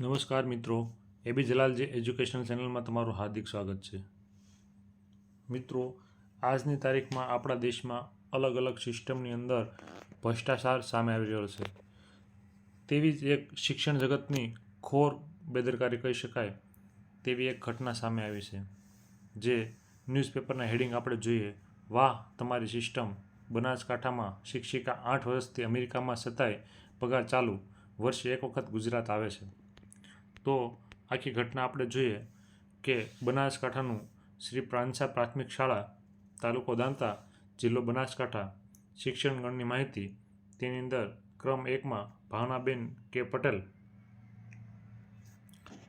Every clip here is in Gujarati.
નમસ્કાર મિત્રો. એબી જલાલજી એજ્યુકેશન ચેનલમાં તમારું હાર્દિક સ્વાગત છે. મિત્રો, આજની તારીખમાં આપણા દેશમાં અલગ અલગ સિસ્ટમની અંદર ભ્રષ્ટાચાર સામે આવી રહ્યો છે. તેવી જ એક શિક્ષણ જગતની ખોર બેદરકારી કહી શકાય તેવી એક ઘટના સામે આવી છે. જે ન્યૂઝપેપરના હેડિંગ આપણે જોઈએ. વાહ, તમારી સિસ્ટમ. બનાસકાંઠામાં શિક્ષિકા આઠ વર્ષથી અમેરિકામાં છતાંય પગાર ચાલુ. વર્ષે એક વખત ગુજરાત આવે છે. તો આખી ઘટના આપણે જોઈએ કે બનાસકાંઠાનું શ્રી પ્રાંસા પ્રાથમિક શાળા, તાલુકો દાંતા, જિલ્લો બનાસકાંઠા શિક્ષણ માહિતી તેની અંદર ક્રમ એકમાં ભાવનાબેન કે પટેલ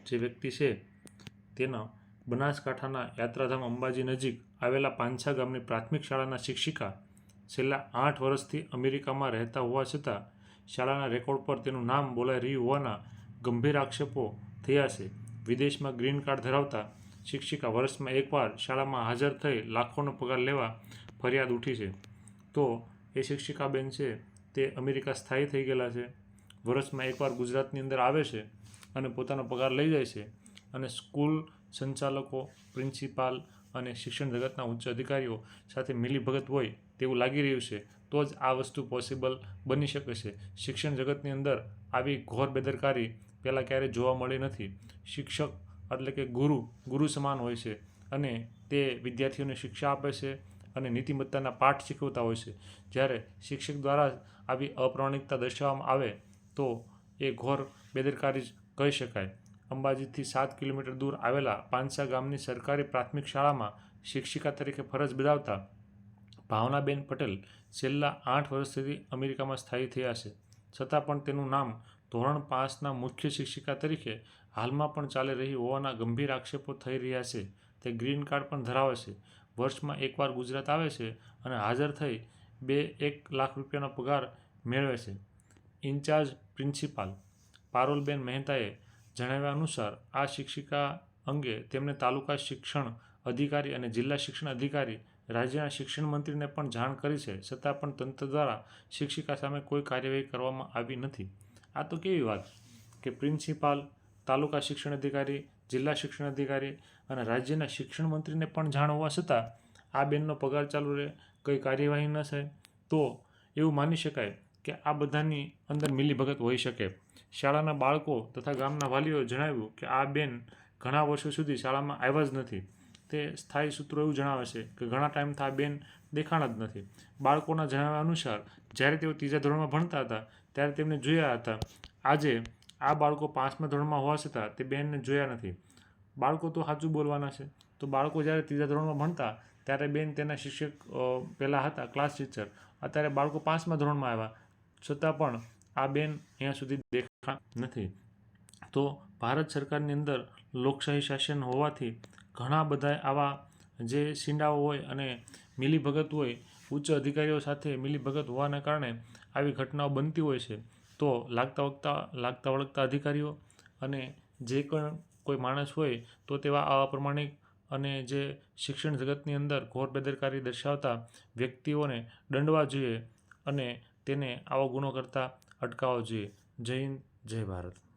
જે વ્યક્તિ છે તેના બનાસકાંઠાના યાત્રાધામ અંબાજી નજીક આવેલા પાંછા ગામની પ્રાથમિક શાળાના શિક્ષિકા છેલ્લા આઠ વર્ષથી અમેરિકામાં રહેતા હોવા છતાં શાળાના રેકોર્ડ પર તેનું નામ બોલાઈ રહ્યું હોવાના ગંભીર આક્ષેપો થયા છે. વિદેશમાં ગ્રીન કાર્ડ ધરાવતા શિક્ષિકા વર્ષમાં એકવાર શાળામાં હાજર થઈ લાખોનો પગાર લેવા ફરિયાદ ઉઠી છે. તો એ શિક્ષિકાબેન છે તે અમેરિકા સ્થાયી થઈ ગયેલા છે. વર્ષમાં એકવાર ગુજરાતની અંદર આવે છે અને પોતાનો પગાર લઈ જાય છે અને સ્કૂલ સંચાલકો, પ્રિન્સિપાલ અને શિક્ષણ જગતના ઉચ્ચ અધિકારીઓ સાથે મિલીભગત હોય તેવું લાગી રહ્યું છે. તો જ આ વસ્તુ પોસિબલ બની શકે છે. શિક્ષણ જગતની અંદર આવી ઘોર બેદરકારી પહેલાં ક્યારેય જોવા મળી નથી. શિક્ષક એટલે કે ગુરુ ગુરુ સમાન હોય છે અને તે વિદ્યાર્થીઓને શિક્ષા આપે છે અને નીતિમત્તાના પાઠ શીખવતા હોય છે. જ્યારે શિક્ષક દ્વારા આવી અપ્રામાણિકતા દર્શાવવામાં આવે તો એ ઘોર બેદરકારી જ કહી શકાય. અંબાજીથી સાત કિલોમીટર દૂર આવેલા પાંચસા ગામની સરકારી પ્રાથમિક શાળામાં શિક્ષિકા તરીકે ફરજ બજાવતા ભાવનાબેન પટેલ છેલ્લા આઠ વર્ષથી અમેરિકામાં સ્થાયી થયા છે. છતાં પણ તેનું નામ ધોરણ પાંચના મુખ્ય શિક્ષિકા તરીકે હાલમાં પણ ચાલી રહી હોવાના ગંભીર આક્ષેપો થઈ રહ્યા છે. તે ગ્રીન કાર્ડ પણ ધરાવે છે. વર્ષમાં એકવાર ગુજરાત આવે છે અને હાજર થઈ બે એક લાખ રૂપિયાનો પગાર મેળવે છે. ઇન્ચાર્જ પ્રિન્સિપાલ પારોલબેન મહેતાએ જણાવ્યા અનુસાર, આ શિક્ષિકા અંગે તેમણે તાલુકા શિક્ષણ અધિકારી અને જિલ્લા શિક્ષણ અધિકારી, રાજ્યના શિક્ષણ મંત્રીને પણ જાણ કરી છે. છતાં પણ તંત્ર દ્વારા શિક્ષિકા સામે કોઈ કાર્યવાહી કરવામાં આવી નથી. આ તો કેવી વાત કે પ્રિન્સિપાલ, તાલુકા શિક્ષણ અધિકારી, જિલ્લા શિક્ષણ અધિકારી અને રાજ્યના શિક્ષણ મંત્રીને પણ જાણ હોવા છતાં આ બેનનો પગાર ચાલુ રહે, કંઈ કાર્યવાહી ન થાય, તો એવું માની શકાય કે આ બધાની અંદર મિલીભગત હોઈ શકે. શાળાના બાળકો તથા ગામના વાલીઓએ જણાવ્યું કે આ બેન ઘણા વર્ષો સુધી શાળામાં આવ્યા જ નથી. તે સ્થાયી સૂત્રો એવું જણાવે છે કે ઘણા ટાઈમથી આ બેન દેખાણા જ નથી. બાળકોના જણાવ્યા અનુસાર, જ્યારે તેઓ ત્રીજા ધોરણમાં ભણતા હતા, ત્યારે તેમને જોયા હતા. આજે આ બાળકો પાંચમા ધોરણમાં હોવા છતાં તે બેનને જોયા નથી. બાળકો તો સાચું બોલવાના છે. તો બાળકો જ્યારે ત્રીજા ધોરણમાં ભણતા, ત્યારે બેન તેના શિક્ષક પહેલાં હતા ક્લાસ ટીચર અત્યારે બાળકો પાંચમા ધોરણમાં આવ્યા, છતાં પણ આ બેન અહીંયા સુધી દેખા નથી. તો ભારત સરકારની અંદર લોકશાહી શાસન હોવાથી ઘણા બધા આવા જે સીંડાઓ હોય અને મિલીભગત હોય, ઉચ્ચ અધિકારીઓ સાથે મિલીભગત હોવાના કારણે આવી ઘટનાઓ બનતી હોય છે, તો લાગતા વળગતા લાગતા વળગતા અધિકારીઓ અને જે પણ કોઈ માણસ હોય, તો તેવા અપ્રમાણિક અને જે શિક્ષણ જગતની અંદર ઘોર બેદરકારી દર્શાવતા વ્યક્તિઓને દંડવા જોઈએ અને તેને આવો ગુનો કરતાં અટકાવવો જોઈએ. જય હિન્દ, જય ભારત.